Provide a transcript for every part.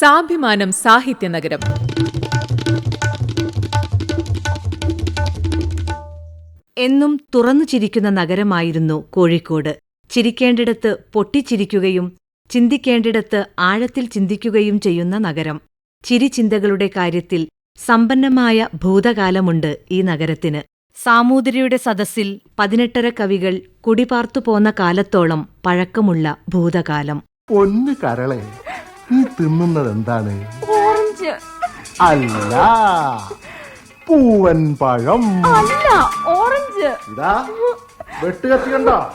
സാഭിമാനം സാഹിത്യ നഗരം. എന്നും തുറന്നു ചിരിക്കുന്ന നഗരമായിരുന്നു കോഴിക്കോട്. ചിരിക്കേണ്ടിടത്ത് പൊട്ടിച്ചിരിക്കുകയും ചിന്തിക്കേണ്ടിടത്ത് ആഴത്തിൽ ചിന്തിക്കുകയും ചെയ്യുന്ന നഗരം. ചിരിചിന്തകളുടെ കാര്യത്തിൽ സമ്പന്നമായ ഭൂതകാലമുണ്ട് ഈ നഗരത്തിന്. സാമൂതിരിയുടെ സദസ്സിൽ പതിനെട്ടര കവികൾ കുടിപാർത്തു പോന്ന കാലത്തോളം പഴക്കമുള്ള ഭൂതകാലം. ഒന്ന് കരളെ നീ തിന്നുന്നത് എന്താണ്? ഓറഞ്ച്. അല്ല പൂവൻ പഴം. അല്ല ഓറഞ്ച്. ഇതാ വെട്ടുകത്തി കണ്ടോ?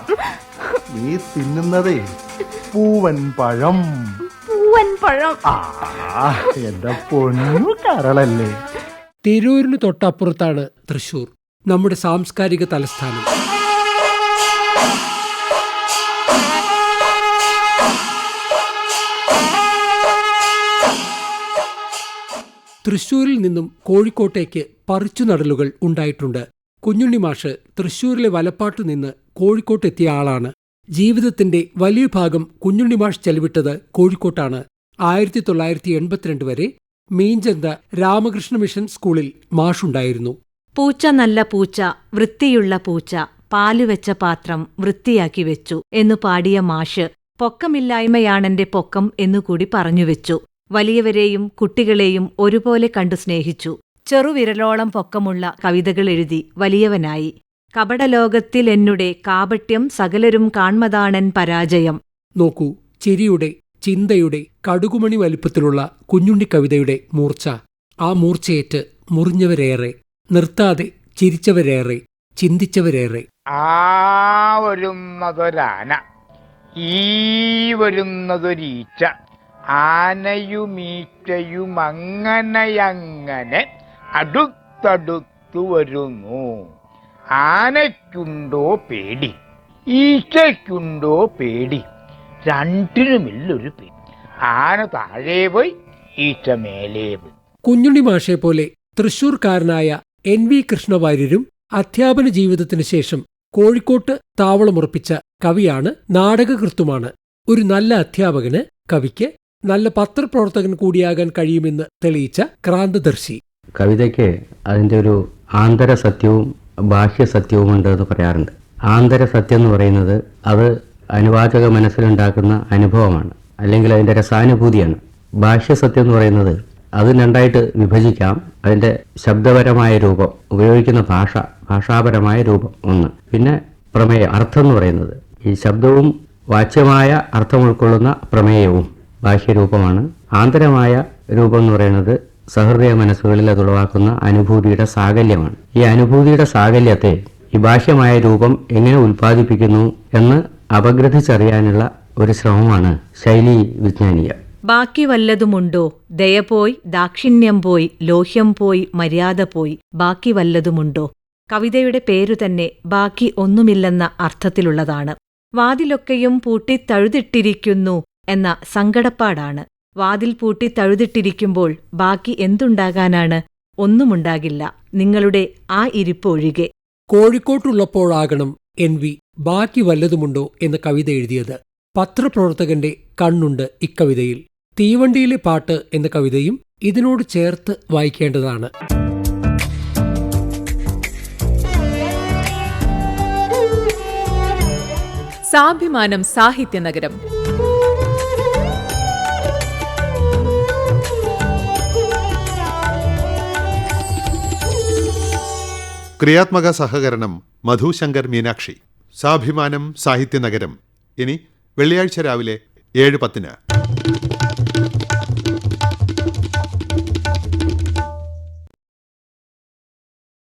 നീ തിന്നുന്നതേ പൂവൻ പഴം. പൂവൻ പഴം. ആ എന്റെ പൊന്നു കരളല്ലേ. തിരൂരിന് തൊട്ടപ്പുറത്താണ് തൃശൂർ നമ്മുടെ സാംസ്കാരിക തലസ്ഥാനം. തൃശൂരിൽ നിന്നും കോഴിക്കോട്ടേക്ക് പറിച്ചുനടലുകൾ ഉണ്ടായിട്ടുണ്ട്. കുഞ്ഞുണ്ണി മാഷ് തൃശൂരിലെ വലപ്പാട്ട് നിന്ന് കോഴിക്കോട്ടെത്തിയ ആളാണ്. ജീവിതത്തിന്റെ വലിയ ഭാഗം കുഞ്ഞുണ്ണി മാഷ് ചെലവിട്ടത് കോഴിക്കോട്ടാണ്. ആയിരത്തി തൊള്ളായിരത്തി എൺപത്തിരണ്ട് വരെ മീഞ്ചന്ത രാമകൃഷ്ണ മിഷൻ സ്കൂളിൽ മാഷുണ്ടായിരുന്നു. പൂച്ച നല്ല പൂച്ച വൃത്തിയുള്ള പൂച്ച പാലുവെച്ച പാത്രം വൃത്തിയാക്കി വെച്ചു എന്നു പാടിയ മാഷ് പൊക്കമില്ലായ്മയാണെന്റെ പൊക്കം എന്നുകൂടി പറഞ്ഞുവെച്ചു വലിയവരെയും കുട്ടികളെയും ഒരുപോലെ കണ്ടു സ്നേഹിച്ചു. ചെറുവിരലോളം പൊക്കമുള്ള കവിതകൾ എഴുതി വലിയവനായി. കപടലോകത്തിൽ എന്നുടെ കാപട്യം സകലരും കാൺമതാണൻ പരാജയം. നോക്കൂ ചിരിയുടെ ചിന്തയുടെ കടുകുമണി വലിപ്പത്തിലുള്ള കുഞ്ഞുണ്ണി കവിതയുടെ മൂർച്ച. ആ മൂർച്ചയേറ്റ് മുറിഞ്ഞവരേറെ നിർത്താതെ ചിരിച്ചവരേറെ ചിന്തിച്ചവരേറെ. ആ വരുന്നതൊരാന ഈ വരുന്നതൊരീച്ച. ആനയുമീറ്റയും അങ്ങനെയങ്ങനെ അടുത്തടുത്തു വരുന്നു. ആനയ്ക്കുണ്ടോ പേടി ഈച്ചയ്ക്കുണ്ടോ പേടി രണ്ടിനുമില്ലൊരു പേടി ആന താഴെ പോയി ഈച്ച മേലേ പോയി. കുഞ്ഞുണ്ണി മാഷെ പോലെ തൃശൂർക്കാരനായ എൻ വി കൃഷ്ണവാര്യരും അധ്യാപന ജീവിതത്തിന് ശേഷം കോഴിക്കോട്ട് താവളമുറപ്പിച്ച കവിയാണ് നാടകകൃത്തുമാണ്. ഒരു നല്ല അധ്യാപകന് കവിക്ക് നല്ല പത്രപ്രവർത്തകൻ കൂടിയാകാൻ കഴിയുമെന്ന് തെളിയിച്ച ക്രാന്തദർശി കവിതയ്ക്ക് അതിന്റെ ഒരു ആന്തര സത്യവും ബാഹ്യ സത്യവും ഉണ്ട് എന്ന് പറയാറുണ്ട്. ആന്തര സത്യം എന്ന് പറയുന്നത് അത് അനുവാചക മനസ്സിലുണ്ടാക്കുന്ന അനുഭവമാണ്. അല്ലെങ്കിൽ അതിന്റെ രസാനുഭൂതിയാണ്. ബാഹ്യ സത്യം എന്ന് പറയുന്നത് അത് രണ്ടായിട്ട് വിഭജിക്കാം. അതിന്റെ ശബ്ദപരമായ രൂപം ഉപയോഗിക്കുന്ന ഭാഷ ഭാഷാപരമായ രൂപം ഒന്ന്. പിന്നെ പ്രമേയം അർത്ഥം എന്ന് പറയുന്നത്. ഈ ശബ്ദവും വാച്യമായ അർത്ഥം ഉൾക്കൊള്ളുന്ന പ്രമേയവും ബാഹ്യരൂപമാണ്. ആന്തരമായ രൂപം എന്ന് പറയുന്നത് സഹൃദയ മനസ്സുകളിൽ അത് ഉളവാക്കുന്ന അനുഭൂതിയുടെ സാകല്യമാണ്. ഈ അനുഭൂതിയുടെ സാകല്യത്തെ ഈ ബാഹ്യമായ രൂപം എങ്ങനെ ഉൽപ്പാദിപ്പിക്കുന്നു എന്ന് അപഗ്രഥിച്ചറിയാനുള്ള ഒരു ശ്രമമാണ് ശൈലി വിജ്ഞാനീയ. ബാക്കി വല്ലതുമുണ്ടോ? ദയ പോയി ദാക്ഷിണ്യം പോയി ലോഹ്യം പോയി മര്യാദ പോയി. ബാക്കി വല്ലതുമുണ്ടോ? കവിതയുടെ പേരു തന്നെ ബാക്കി ഒന്നുമില്ലെന്ന അർത്ഥത്തിലുള്ളതാണ്. വാതിലൊക്കെയും പൂട്ടിത്തഴുതിട്ടിരിക്കുന്നു എന്ന സങ്കടപ്പാടാണ്. വാതിൽ പൂട്ടി തഴുതിട്ടിരിക്കുമ്പോൾ ബാക്കി എന്തുണ്ടാകാനാണ്? ഒന്നുമുണ്ടാകില്ല. നിങ്ങളുടെ ആ ഇരിപ്പ് ഒഴികെ. കോഴിക്കോട്ടുള്ളപ്പോഴാകണം എൻ വി ബാക്കി വല്ലതുമുണ്ടോ എന്ന കവിത എഴുതിയത്. പത്രപ്രവർത്തകന്റെ കണ്ണുണ്ട് ഇക്കവിതയിൽ. തീവണ്ടിയിലെ പാട്ട് എന്ന കവിതയും ഇതിനോട് ചേർത്ത് വായിക്കേണ്ടതാണ്. സാഭിമാനം സാഹിത്യനഗരം. ക്രിയാത്മക സഹകരണം മധുശങ്കർ മീനാക്ഷി. സാഭിമാനം സാഹിത്യനഗരം. ഇനി വെള്ളിയാഴ്ച രാവിലെ ഏഴ് പത്തിന്